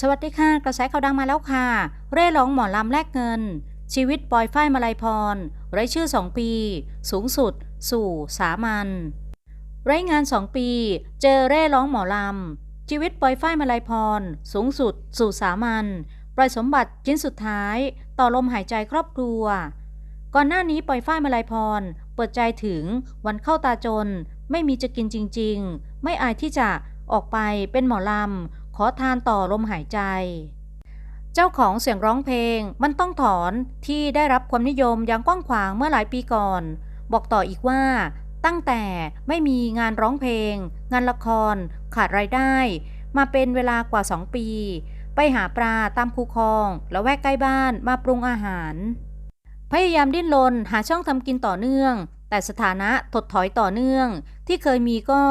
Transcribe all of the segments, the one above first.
สวัสดีค่ะ กระแสข่าวดังมาแล้วค่ะ เร่ร้องหมอลำแลกเงิน ชีวิตปอยฝ้ายมาลัยพรไร้ชื่อ 2 ปี สูงสุด สู่สามัญไร้งาน 2 ปี เจอเร่ร้องหมอลำ ชีวิตปอยฝ้ายมาลัยพร สูงสุด สู่สามัญปล่อยสมบัติชิ้นสุดท้าย ต่อลมหายใจครอบครัว ก่อนหน้านี้ปอยฝ้ายมาลัยพร เปิดใจถึงวันเข้าตาจน ไม่มีจะกินจริง ๆ ไม่อายที่จะออกไปเป็นหมอลำ ขอทานต่อลมหายใจ เจ้าของเสียงร้องเพลงมันต้องถอนที่ได้รับความนิยมอย่างกว้างขวางเมื่อหลายปีก่อน บอกต่ออีกว่า ตั้งแต่ไม่มีงานร้องเพลง งานละคร ขาดรายได้ มาเป็นเวลากว่า2ปี ไปหาปลาตามคูคลองแล้วแวกใกล้บ้านมาปรุงอาหาร พยายามดิ้นรนหาช่องทำกินต่อเนื่องแต่สถานะถดถอยต่อเนื่องที่เคยมีก็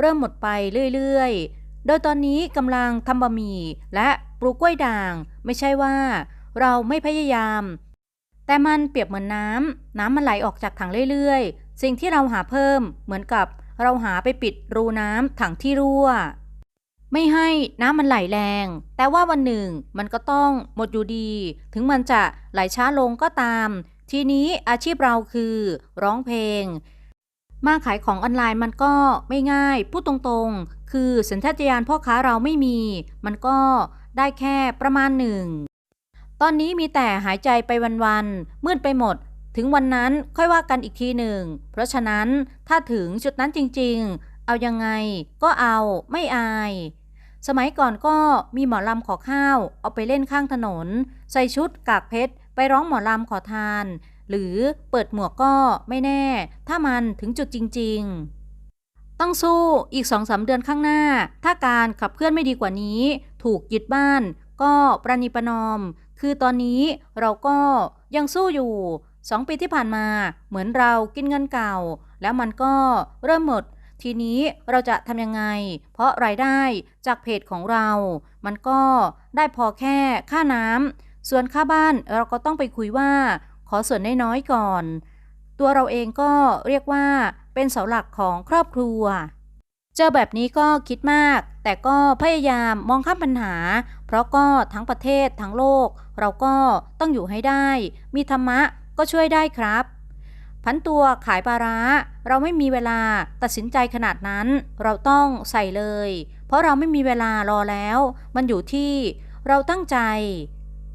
เริ่มหมดไปเรื่อย ๆ โดยตอนนี้กำลังทำบะหมี่และปลูกกล้วยด่าง ไม่ใช่ว่าเราไม่พยายาม แต่มันเปรียบเหมือนน้ำ น้ำมันไหลออกจากถังเรื่อยๆ สิ่งที่เราหาเพิ่มเหมือนกับเราหาไปปิดรูน้ำถังที่รั่ว ไม่ให้น้ำมันไหลแรง แต่ว่าวันหนึ่งมันก็ต้องหมดอยู่ดี ถึงมันจะไหลช้าลงก็ตาม ทีนี้อาชีพเราคือ ร้องเพลง มาขายของออนไลน์มันก็ไม่ง่าย พูดตรงๆ คือสัญชาตญาณพ่อค้าเราไม่มี มันก็ได้แค่ประมาณหนึ่ง ตอนนี้มีแต่หายใจไปวันๆ มืดไปหมด ถึงวันนั้นค่อยว่ากันอีกทีหนึ่ง เพราะฉะนั้นถ้าถึงจุดนั้นจริงๆ เอายังไงก็เอาไม่อาย สมัยก่อนก็มีหมอลำขอข้าว เอาไปเล่นข้างถนน ใส่ชุดกากเพชรไปร้องหมอลำขอทาน หรือเปิดหมวกก็ไม่แน่ ถ้ามันถึงจุดจริง ๆ ต้องสู้อีกสองสาเดือนข้างหน้า ถ้าการขับเคลื่อนไม่ดีกว่านี้ ถูกยึดบ้าน ก็ประนีประนอม คือตอนนี้เราก็ยังสู้อยู่สองปีที่ผ่านมาเหมือนเรากินเงินเก่า แล้วมันก็เริ่มหมด ทีนี้เราจะทำยังไง เพราะรายได้จากเพจของเรา มันก็ได้พอแค่ค่าน้ำส่วนค่าบ้านเราก็ต้องไปคุยว่า ขอส่วนน้อยๆก่อน ตัวเราเองก็เรียกว่าเป็นเสาหลักของครอบครัว เจอแบบนี้ก็คิดมาก แต่ก็พยายามมองข้ามปัญหา เพราะก็ทั้งประเทศทั้งโลก เราก็ต้องอยู่ให้ได้ มีธรรมะก็ช่วยได้ครับพันตัวขายปลาร้า เราไม่มีเวลาตัดสินใจขนาดนั้น เราต้องใส่เลย เพราะเราไม่มีเวลารอแล้ว มันอยู่ที่เราตั้งใจ